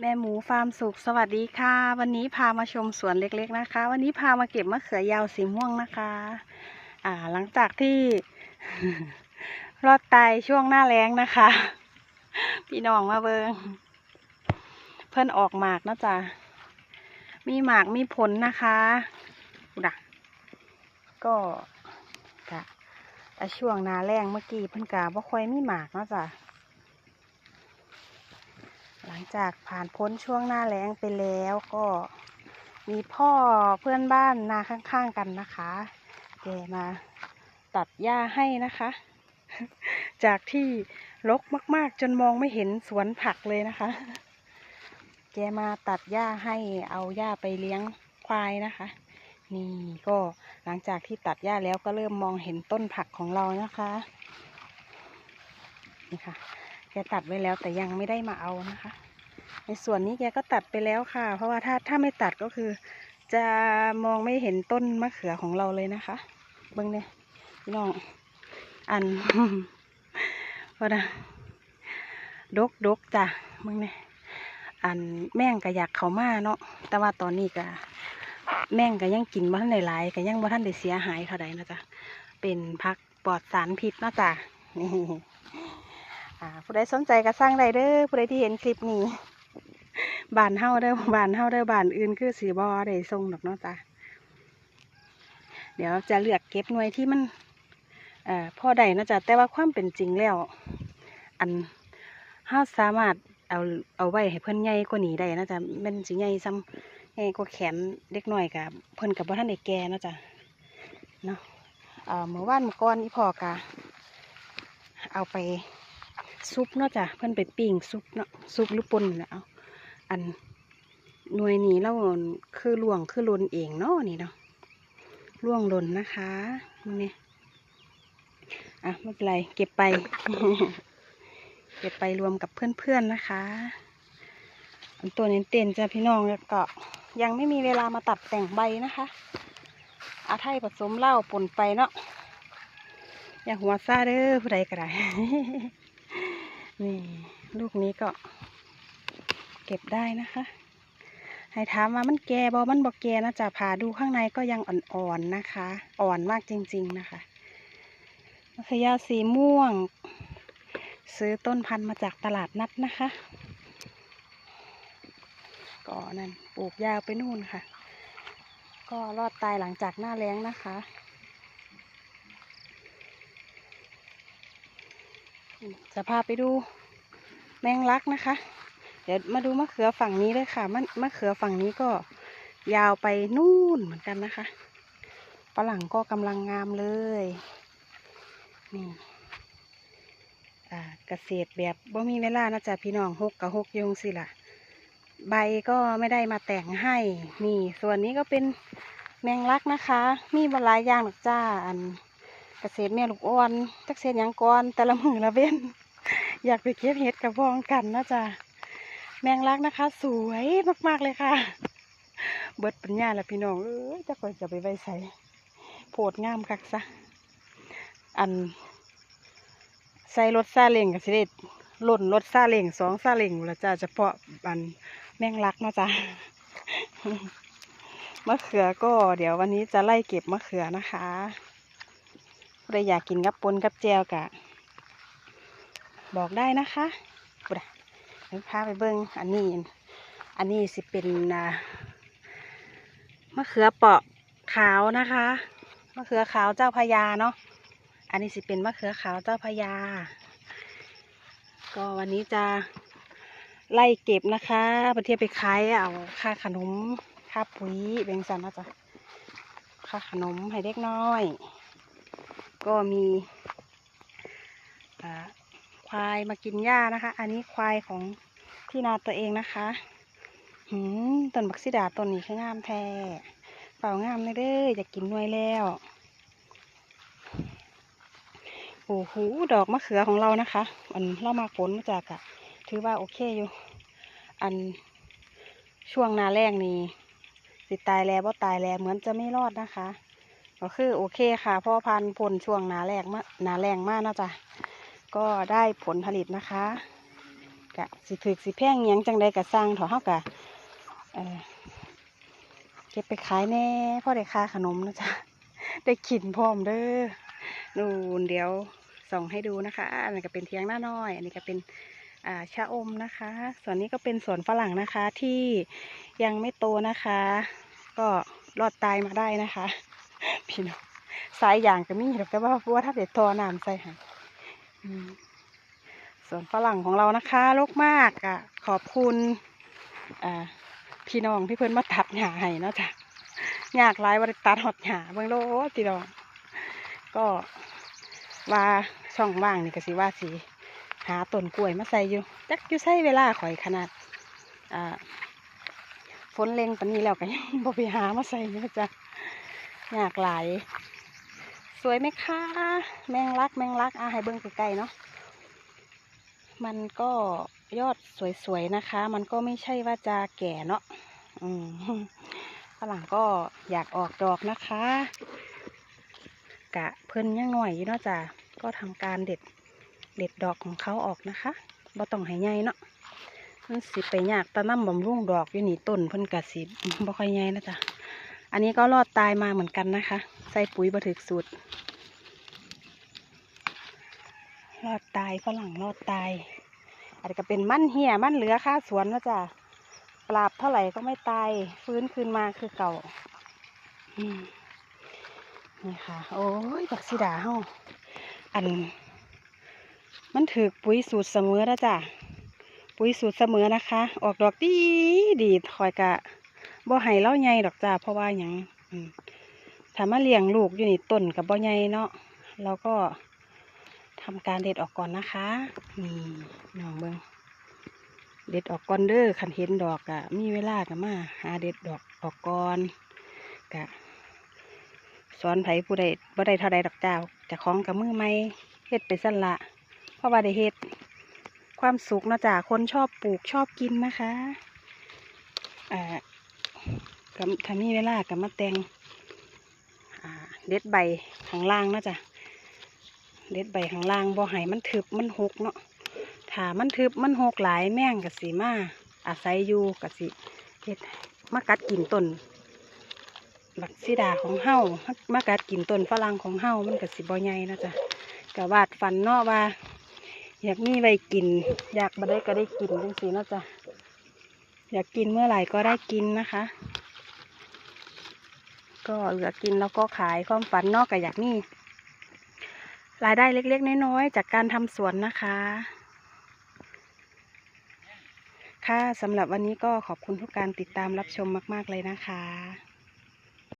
แม่หมูฟาร์มสุขสวัสดีค่ะ วันนี้พามาชมสวนเล็กๆนะคะ วันนี้พามาเก็บมะเขือยาวสีม่วงนะคะ อ่า หลังจากที่ รอดตายช่วงหน้าแล้งนะคะ พี่น้องมาเบิงเพิ่นออกหมากนะจ๊ะมีหมากมีผลนะคะอุดะก็กะแต่ช่วงหน้าแรงเมื่อกี้เพิ่นกาบ่ค่อยมีหมากนะจ๊ะ ลังจากผ่านพ้นช่วงหน้าแล้งไปแล้วก็มีพ่อเพื่อนบ้านนาข้างๆกันนะคะแกมาตัดหญ้าให้นะคะ จากที่รกมากๆ จนมองไม่เห็นสวนผักเลยนะคะ แกมาตัดหญ้าให้เอาหญ้าไปเลี้ยงควายนะคะ นี่ก็หลังจากที่ตัดหญ้าแล้วก็เริ่มมองเห็นต้นผักของเรานะคะนี่ค่ะแกตัดไว้แล้วแต่ยังไม่ได้มาเอานะคะ ในส่วนนี้แกก็ตัดไปแล้วค่ะ เพราะว่าถ้าถ้าไม่ตัดก็คือ จะมองไม่เห็นต้นมะเขือของเราเลยนะคะ เบิ้งเนี่ยน้องอันว่านะดกดกจ้ะเบิ้งเนี่ยอันแม่งก็อยากเขามาเนาะแต่ว่าตอนนี้ก็แม่งก็ยังกินบ่ทันได้หลายก็ยังบ่ทันได้เสียหายเท่าใดนะจ๊ะเป็นพักปลอดสารพิษนาะจ้ะนี่อ่าผู้ใดสนใจก็สร้างได้เด้อผู้ใดที่เห็นคลิปนี้ บานเฮาเด้บานเฮาเด้บานอื่นคือสีบอได้ส่งดอกเนาะจ้ะเดี๋ยวจะเลือกเก็บหน่วยที่มันอพ่อใดนาะจ๊ะแต่ว่าความเป็นจริงแล้ว อันเฮาสามารถเอาเอาไว้ให้เพิ่อนใหญ่กว่านี้ได้นะจ๊ะแมันสิใหญ่ซ้ำใหญ่กว่าแขนเด็กหน้อยกับเพิ่อนกับบ่ทันได้แก่นาะจ๊ะเนาะเมื่อวานเมื่อก่อนอีพ่อกะเอาไปซุปเนาะจ้ะเพิ่อนไปปิ้งซุปเนาะซุปหรือป่นนี่และ อันหน่วยนี้เราคือล่วงคือลนเองเนาะนี่เนาะล่วงลนนะคะนี่อะไม่เป็นไรเก็บไป เก็บไปรวมกับเพื่อนๆนะคะ ตัวเน้นเต้นจ้ะพี่น้องแล้วก็ยังไม่มีเวลามาตัดแต่งใบนะคะอาไทยผสมเหล้าป่นไปเนาะอย่าหัวซาเด้อผู้ใดก็ได้นี่ลูกนี้ก็ เก็บได้นะคะ ให้ถามว่ามันแก่บอมันบอกแก่นะจ๊ะผ่าดูข้างในก็ยังอ่อนๆนะคะ อ่อนมากจริงๆนะคะมะขยาสีม่วง ซื้อต้นพันธุ์มาจากตลาดนัดนะคะ ก็นั่นปลูกยาวไปนู่นค่ะ ก็รอดตายหลังจากหน้าแล้งนะคะจะพาไปดูแมงลักนะคะ เดี๋ยวมาดูมะเขือฝั่งนี้เลยค่ะมะมะเขือฝั่งนี้ก็ยาวไปนู่นเหมือนกันนะคะฝรั่งก็กำลังงามเลย นี่เกษตรแบบบ่มีเวลานะจ๊ะพี่น้องหกกับหกยงสิล่ะ ใบก็ไม่ได้มาแต่งให้ นี่ส่วนนี้ก็เป็นแมงลักนะคะ มีบหลายย่างหรอกจ้า อันเกษตรแม่ลูกอ่อนจักเศษยังก่อนแต่ละมือละเว้น อยากไปเก็บเห็ดกับพองกันนะจ๊ะ แมงลักนะคะ สวยมากๆเลยค่ะ เบิดปัญญาละพี่น้องเอ้ยจะคอยจะไปไว้ใส่โพดงามคักซะ อัน ใส่รถซาเล้งกับสิเด็ดล่นรถซาเล้งสองซาเล้งละจ้าเฉพาะอันแมงลักเนาะจ๊ะมะเขือก็เดี๋ยววันนี้จะไล่เก็บมะเขือนะคะใครอยากกินกับปนกับแจวกะ บอกได้นะคะ เดี๋ยวพาไปเบิ้งอันนี้ อันนี้สิเป็นมะเขือเปาะขาวนะคะ มะเขือขาวเจ้าพญาเนาะ อันนี้สิเป็นมะเขือขาวเจ้าพญา ก็วันนี้จะไล่เก็บนะคะไปเทียบไปขายเอาค่าขนม ค่าปุ๋ยเบงสันนะจ๊ะค่าขนมให้เด็กน้อย ก็มีอ่า ควายมากินหญ้านะคะ อันนี้ควายของที่นาตัวเองนะคะหืมต้นบักซิดาต้นนี้คืองามแท้เปล่างามเลยเด้ออยากกินหน่วยแล้วโอ้โหดอกมะเขือของเรานะคะอันเรามาผลมาจากอะถือว่าโอเคอยู่ อันช่วงหนาแรงนี่สิตายแล้วบ่ตายแล้วเหมือนจะไม่รอดนะคะ ก็คือโอเคค่ะเพราะว่าพันธุ์ผลช่วงนาแรงมาหนาแรงมากนะจ๊ะ ก็ได้ผลผลิตนะคะกะสิถือสิแพงหยังจังใดกะสร้างถอะเฮากะเก็บไปขายแน่พ่อได้ค่าขนมนะจ๊ะได้ขินพร้อมเด้อนู่นเดี๋ยวส่องให้ดูนะคะ อันนี้ก็เป็นเทียงหน้าน้อย อันนี้ก็เป็นอ่าชะอมนะคะ ส่วนนี้ก็เป็นสวนฝรั่งนะคะที่ยังไม่โตนะคะ ก็รอดตายมาได้นะคะ พี่น้องสายอย่างก็มีแต่ว่าว่าถ้าเด็ดทอน้ำใส่ห้อืม สวนฝรั่งของเรานะคะโลกมากอะ ขอบคุณพี่น้องที่เพิ่นมาตัดหญ้าให้เนาะจ้ะยากหลายว่าได้ตัดหอดหญ้าเบิ่งโลดพี่น้องก็ว่าช่องว่างนี่ก็สิว่าสิหาต้นกล้วยมาใส่อยู่จักอยู่ใช้เวลาข่อยขนาดอ่าฝนเล็งปานนี้แล้วก็ยังบ่ไปหามาใส่นี่นะจ๊ะยากหลาย สวยไหมคะ แมงลักแมงลักอะให้เบิ่งใกล้ๆเนาะมันก็ยอดสวยๆนะคะ มันก็ไม่ใช่ว่าจะแก่เนาะอืมฝรั่งก็อยากออกดอกนะคะ กะเพิ่นยังหน่อยอยู่เนาะจ้ะก็ทำการเด็ดเด็ดดอกของเขาออกนะคะบ่ต้องให้ใหญ่เนาะมันสิไปยากตะน้ำบำรุงดอกอยู่นี่ต้นเพิ่นกะสิบ่ค่อยใหญ่นะจ๊ะอันนี้ก็รอดตายมาเหมือนกันนะคะ ส่ปุ๋ยบ่ถึกสูตรอดตายฝรั่งรอดตายอันนี้ก็เป็นมั่นเหี่ยมั่นเหลือค่าสวนนะจ๊ะปราบเท่าไหร่ก็ไม่ตาย ฟื้นคืนมาคือเก่าอนี่ค่ะ โอ้ยบักสีดาเฮาอัน มันถือปุ๋ยสูตรเสมอแล้วจ้ะปุ๋ยสูตรเสมอนะคะ ออกดอกดีดีคอยกะบ่ให้เล่าใหญ่ดอกจ้าเพราะว่าหยังอืม ถ้ามาเลี้ยงลูกอยู่นี่ต้นกับบ่ใหญ่เนาะเราก็ทำการเด็ดออกก่อนนะคะนี่น้องเบิงเด็ดออกก่อนเด้อขันเห็นดอกอะมีเวลากับมา หาเด็ดดอกออกก่อนกะสอนไผผู้ใดบ่ได้เท่าใดดอกจ้าจะคล้องกับมือไม่เฮ็ดไปสั่นละเพราะว่าได้เฮ็ดความสุขเนาะจ้ะคนชอบปลูกชอบกินนะคะอ่าถ้ามีเวลากับมาแต่งอ่า เด็ดใบข้างล่างนะจ้ะเด็ดใบข้างล่างบ่ให้มันทึบมันหกเนาะถ้ามันทึบมันหกหลายแม่งกะสีมาอาศัยอยู่กะสิเฮ็ดมากัดกินต้นบักซีดาของเฮามากัดกินต้นฝรั่งของเฮามันกะสิบ่ใหญ่นะจ้ะกะวาดฝันเนาะว่า อยากมีไว้กิน อยากมาได้ก็ได้กินจังสีนะจ๊ะอยากกินเมื่อไหร่ก็ได้กินนะคะ ก็เหลือกินแล้วก็ขายความฝันนอกกับอยากมีรายได้เล็กๆ น้อยๆ จากการทำสวนนะคะ ค่ะสำหรับวันนี้ก็ขอบคุณทุกการติดตามรับชมมาก ๆ เลยนะคะ